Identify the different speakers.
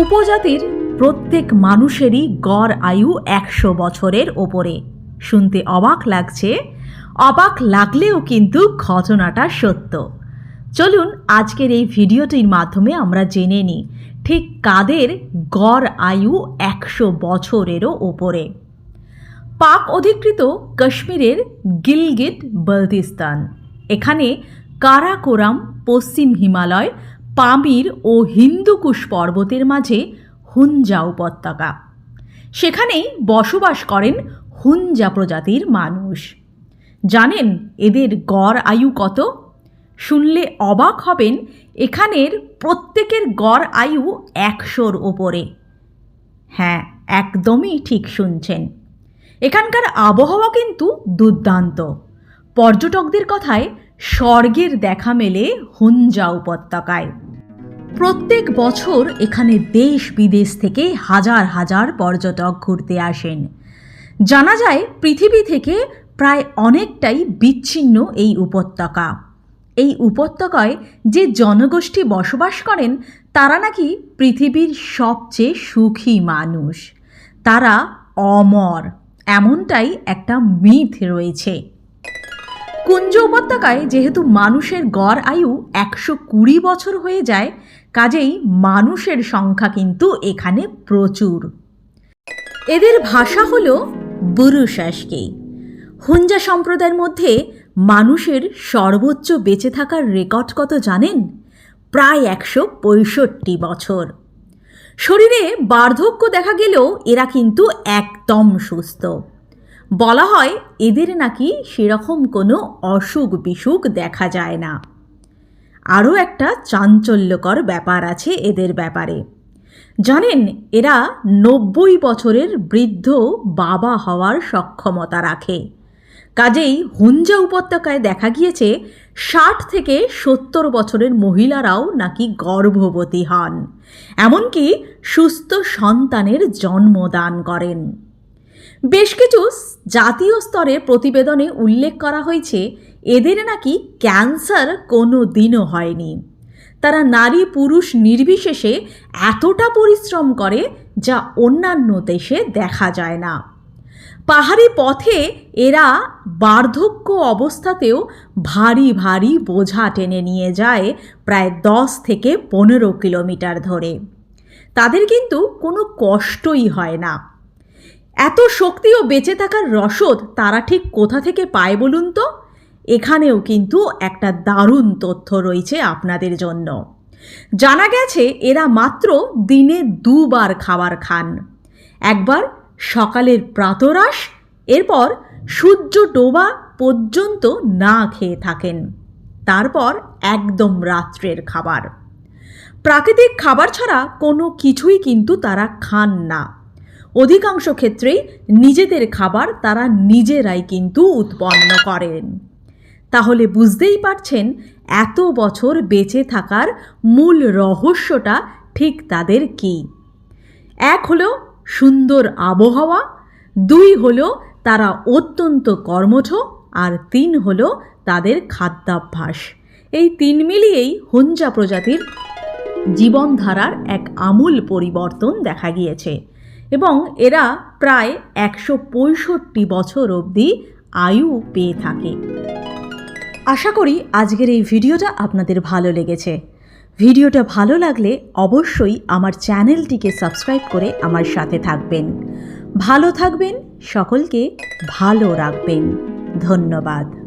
Speaker 1: উপজাতির প্রত্যেক মানুষেরই গড় আয়ু একশো বছরের ওপরে। শুনতে অবাক লাগছে, অবাক লাগলেও কিন্তু ঘটনাটা সত্য। চলুন আজকের এই ভিডিওটির মাধ্যমে আমরা জেনে নিই, ঠিক কাদের গড় আয়ু একশো বছরেরও ওপরে। পাক অধিকৃত কাশ্মীরের গিলগিট বলতিস্তান। এখানে কারাকোরাম পশ্চিম হিমালয় পামির ও হিন্দুকুশ পর্বতের মাঝে হুঞ্জা উপত্যকা। সেখানেই বসবাস করেন হুঞ্জা প্রজাতির মানুষ। জানেন এদের গড় আয়ু কত? শুনলে অবাক হবেন এখানের প্রত্যেকের গড় আয়ু একশোর ওপরে হ্যাঁ একদমই ঠিক শুনছেন। এখানকার আবহাওয়া কিন্তু দুর্দান্ত। পর্যটকদের কথায় স্বর্গের দেখা মেলে হুঞ্জা উপত্যকায়। প্রত্যেক বছর এখানে দেশ বিদেশ থেকে হাজার হাজার পর্যটক ঘুরতে আসেন। জানা যায়, পৃথিবী থেকে প্রায় অনেকটাই বিচ্ছিন্ন এই উপত্যকা। এই উপত্যকায় যে জনগোষ্ঠী বসবাস করেন, তারা নাকি পৃথিবীর সবচেয়ে সুখী মানুষ। তারা অমর, এমনটাই একটা মিথ রয়েছে। কুঞ্জ উপত্যকায় যেহেতু মানুষের গড় আয়ু একশো কুড়ি বছর হয়ে যায়, কাজেই মানুষের সংখ্যা কিন্তু এখানে প্রচুর। এদের ভাষা হল বুরুশাসকি। হুঞ্জা সম্প্রদায়ের মধ্যে মানুষের সর্বোচ্চ বেঁচে থাকার রেকর্ড কত জানেন? প্রায় একশো পঁয়ষট্টি বছর। শরীরে বার্ধক্য দেখা গেলেও এরা কিন্তু একদম সুস্থ। বলা হয়, এদের নাকি সেরকম কোনো অসুখ বিসুখ দেখা যায় না। আরও একটা চাঞ্চল্যকর ব্যাপার আছে এদের ব্যাপারে। জানেন, এরা নব্বই বছরের বৃদ্ধ বাবা হওয়ার সক্ষমতা রাখে। কাজেই হুঞ্জা উপত্যকায় দেখা গিয়েছে, ষাট থেকে সত্তর বছরের মহিলারাও নাকি গর্ভবতী হন। এমনকি সুস্থ সন্তানের জন্মদান করেন। বেশ কিছু জাতীয় স্তরে প্রতিবেদনে উল্লেখ করা হয়েছে, এদের নাকি ক্যান্সার কোনো দিনও হয়নি। তারা নারী পুরুষ নির্বিশেষে এতটা পরিশ্রম করে যা অন্যান্য দেশে দেখা যায় না। পাহাড়ি পথে এরা বার্ধক্য অবস্থাতেও ভারী ভারী বোঝা টেনে নিয়ে যায় প্রায় দশ থেকে পনেরো কিলোমিটার ধরে। তাদের কিন্তু কোনো কষ্টই হয় না। এত শক্তি ও বেঁচে থাকার রসদ তারা ঠিক কোথা থেকে পায় বলুন তো? এখানেও কিন্তু একটা দারুণ তথ্য রয়েছে আপনাদের জন্য। জানা গেছে এরা মাত্র দিনে দুবার খাবার খান। একবার সকালের প্রাতরাশ, এরপর সূর্য ডোবা পর্যন্ত না খেয়ে থাকেন। তারপর একদম রাত্রের খাবার। প্রাকৃতিক খাবার ছাড়া কোনো কিছুই কিন্তু তারা খান না। অধিকাংশ ক্ষেত্রেই নিজেদের খাবার তারা নিজেরাই কিন্তু উৎপন্ন করেন। তাহলে বুঝতেই পারছেন এত বছর বেঁচে থাকার মূল রহস্যটা ঠিক তাদের কী? এক হলো সুন্দর আবহাওয়া, দুই হলো তারা অত্যন্ত কর্মঠ, আর তিন হলো তাদের খাদ্যাভ্যাস। এই তিন মিলিয়েই হুঞ্জা প্রজাতির জীবনধারার এক আমূল পরিবর্তন দেখা গিয়েছে। এবং এরা প্রায় একশো পঁয়ষট্টি বছর অবধি আয়ু পেয়ে থাকে। আশা করি আজকের এই ভিডিওটা আপনাদের ভালো লেগেছে। ভিডিওটা ভালো লাগলে অবশ্যই আমার চ্যানেলটিকে সাবস্ক্রাইব করে আমার সাথে থাকবেন। ভালো থাকবেন, সকলকে ভালো রাখবেন। ধন্যবাদ।